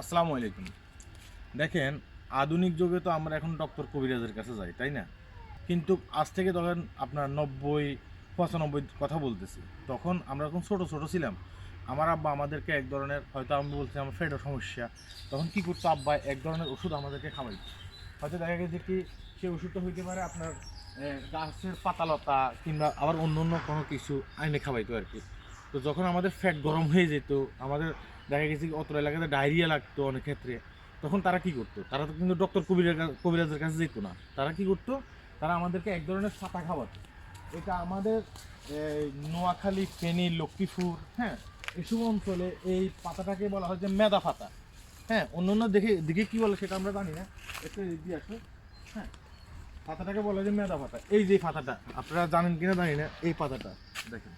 আসসালামু আলাইকুম। দেখেন, আধুনিক যুগে তো আমরা এখন ডক্টর কবিরাজের কাছে যাই, তাই না? কিন্তু আজ থেকে ধরেন আপনার নব্বই, পঁচানব্বই কথা বলতেছি। তখন আমরা যখন ছোটো ছোটো ছিলাম। আমার আব্বা আমাদেরকে এক ধরনের, হয়তো আমি বলছি আমার ফেডের সমস্যা, তখন কি করতো আব্বা, এক ধরনের ওষুধ আমাদেরকে খাওয়াইতো। হয়তো দেখা গেছে কি সেই ওষুধটা হইতে পারে আপনার গাছের পাতালতা কিংবা আবার অন্য অন্য কোনো কিছু আইনে খাওয়াইতো আর কি। তো যখন আমাদের ফ্যাট গরম হয়ে যেত, আমাদের দেখা গেছে অত এলাকাতে ডায়রিয়া লাগতো অনেক ক্ষেত্রে। তখন তারা কি করতো? তারা তো কিন্তু ডক্টর কবিরের কবিরাজের কাছে যেত না। তারা কি করতো? তারা আমাদেরকে এক ধরনের ছাতা খাওয়াতো। এটা আমাদের নোয়াখালী, ফেনী, লক্ষ্মীপুর হ্যাঁ এসব অঞ্চলে এই পাতাটাকে বলা হয় যে মেদা পাতা। হ্যাঁ অন্য অন্য দেখে দিকে কি বলে সেটা আমরা জানি না। একটু দিয়ে আসো। হ্যাঁ পাতাটাকে বলা হয় যে মেদা পাতা। এই যে পাতাটা, আপনারা জানেন কিনা জানি না, এই পাতাটা, দেখেন।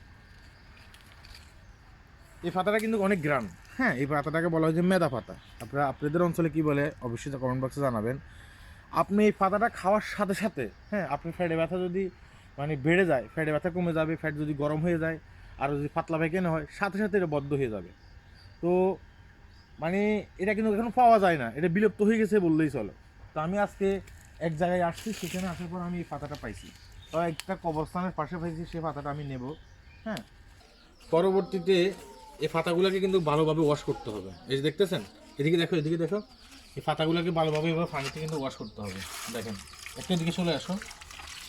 এই পাতাটা কিন্তু অনেক গ্রাম। হ্যাঁ এই পাতাটাকে বলা হয় যে মেদা পাতা। আপনারা, আপনাদের অঞ্চলে কি বলে, অবশ্যই কমেন্ট বক্সে জানাবেন। আপনি এই পাতাটা খাওয়ার সাথে সাথে হ্যাঁ আপনার ফ্যাটে ব্যথা যদি মানে বেড়ে যায়, ফ্যাটে ব্যথা কমে যাবে, ফ্যাট যদি গরম হয়ে যায়, আর যদি পাতলা পায়খানা হয়, সাথে সাথে এটা বদ্ধ হয়ে যাবে। তো মানে এটা কিন্তু এখন পাওয়া যায় না। এটা বিলুপ্ত হয়ে গেছে বললেই চলো। তো আমি আজকে এক জায়গায় আসছি, সেখানে আসার পর আমি এই পাতাটা পাইছি। তো একটা কবরস্থানের পাশে পাইছি সেই পাতাটা আমি নেব। হ্যাঁ পরবর্তীতে এই পাতাগুলোকে কিন্তু ভালোভাবে ওয়াশ করতে হবে। এই যে দেখতেছেন? এদিকে দেখো এদিকে দেখো। এই পাতাগুলোকে ভালোভাবে এভাবে পানিতে কিন্তু ওয়াশ করতে হবে। দেখেন, একটু এদিকে চলে আসো।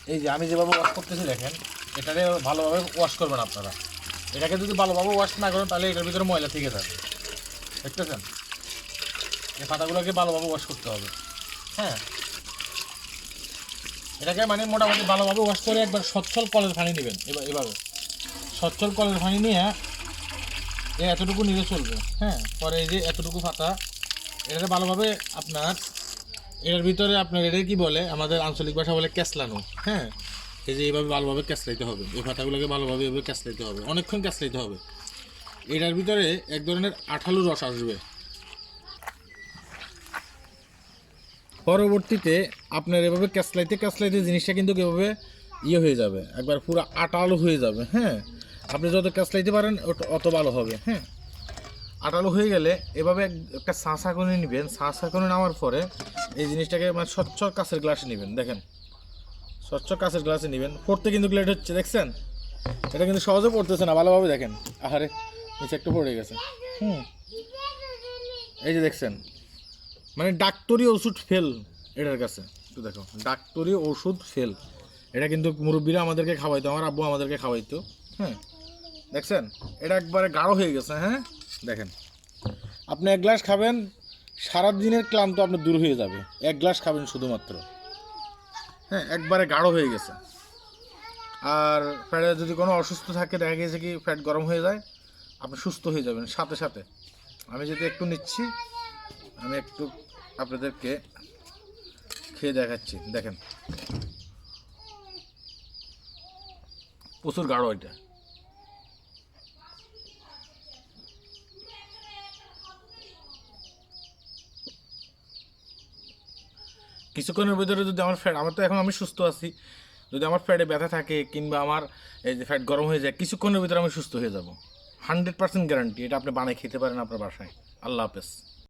এই যে আমি যেভাবে ওয়াশ করতেছি, দেখেন, এটাকে ভালোভাবে ওয়াশ করবেন আপনারা। এটাকে যদি ভালোভাবে ওয়াশ না করেন, তাহলে এটার ভিতরে ময়লা থেকে যাবে। দেখতেছেন? এই পাতাগুলোকে ভালোভাবে ওয়াশ করতে হবে। হ্যাঁ? এটাকে মানে মোটামুটি ভালোভাবে ওয়াশ করে একবার সচ্ছল কলের পানি নেবেন। এবার এভাবে। সচ্ছল কলের পানি নিয়ে এই এতটুকু নিলে চলবে। হ্যাঁ পরে এই যে এতটুকু পাতা এটাকে ভালোভাবে আপনার এর ভিতরে আপনার এটা কি বলে? আমাদের আঞ্চলিক ভাষা বলে ক্যাসলানো। হ্যাঁ এই যে এইভাবে ভালোভাবে ক্যাসলাইতে হবে। এই পাতাগুলোকে ভালোভাবে এভাবে ক্যাসলাইতে হবে। অনেকক্ষণ ক্যাসলাইতে হবে। এটার ভিতরে এক ধরনের আঠালো রস আসবে। পরবর্তীতে আপনার এভাবে ক্যাসলাইতে ক্যাসলাইতে জিনিসটা কিন্তু এভাবে ইয়ে হয়ে যাবে। একবার পুরো আটালো হয়ে যাবে। হ্যাঁ আপনি যত ক্যাসলাইতে পারেন ওত- অত ভালো হবে হ্যাঁ? আটালো হয়ে গেলে এভাবে একটা সাঁসা করে নেবেন। সাঁসা করে নেওয়ার পরে এই জিনিসটাকে মানে স্বচ্ছ কাঁচের গ্লাসে নেবেন, দেখেন। স্বচ্ছ কাঁচের গ্লাসে নেবেন। পড়তে কিন্তু লেট হচ্ছে, দেখছেন? এটা কিন্তু সহজে পড়তেছে না, ভালোভাবে দেখেন। আহারে, নিচে একটু পড়ে গেছে। হুম। এই যে দেখছেন মানে ডাক্তারি ওষুধ ফেল এটার কাছে। একটু দেখো, ডাক্তরি ওষুধ ফেল এটা কিন্তু মুরব্বীরা আমাদেরকে খাওয়াইতো, আমার আব্বু আমাদেরকে খাওয়াইতো হ্যাঁ? দেখছেন? এটা একবারে গাঢ় হয়ে গেছে হ্যাঁ? দেখেন। আপনি এক গ্লাস খাবেন সারা দিনের ক্লান্ত আপনার দূর হয়ে যাবে। এক গ্লাস খাবেন শুধুমাত্র। হ্যাঁ একবারে গাঢ় হয়ে গেছে। আর ফ্যাটে যদি কোনো অসুস্থ থাকে, দেখা গেছে কি ফ্যাট গরম হয়ে যায়, আপনি সুস্থ হয়ে যাবেন সাথে সাথে। আমি যদি একটু নিচ্ছি, আমি একটু আপনাদেরকে খেয়ে দেখাচ্ছি। দেখেন। প্রচুর গাঢ় এটা। কিছুক্ষণের ভিতরে যদি আমার ফ্যাট আমার তো এখন আমি সুস্থ আছি। যদি আমার ফ্যাটে ব্যথা থাকে কিংবা আমার এই যে ফ্যাট গরম হয়ে যায়, কিছুক্ষণের ভিতরে আমি সুস্থ হয়ে যাব। হান্ড্রেড পার্সেন্ট গ্যারান্টি এটা আপনি বানিয়ে খেতে পারেন আপনার বাসায়। আল্লাহ হাফেজ।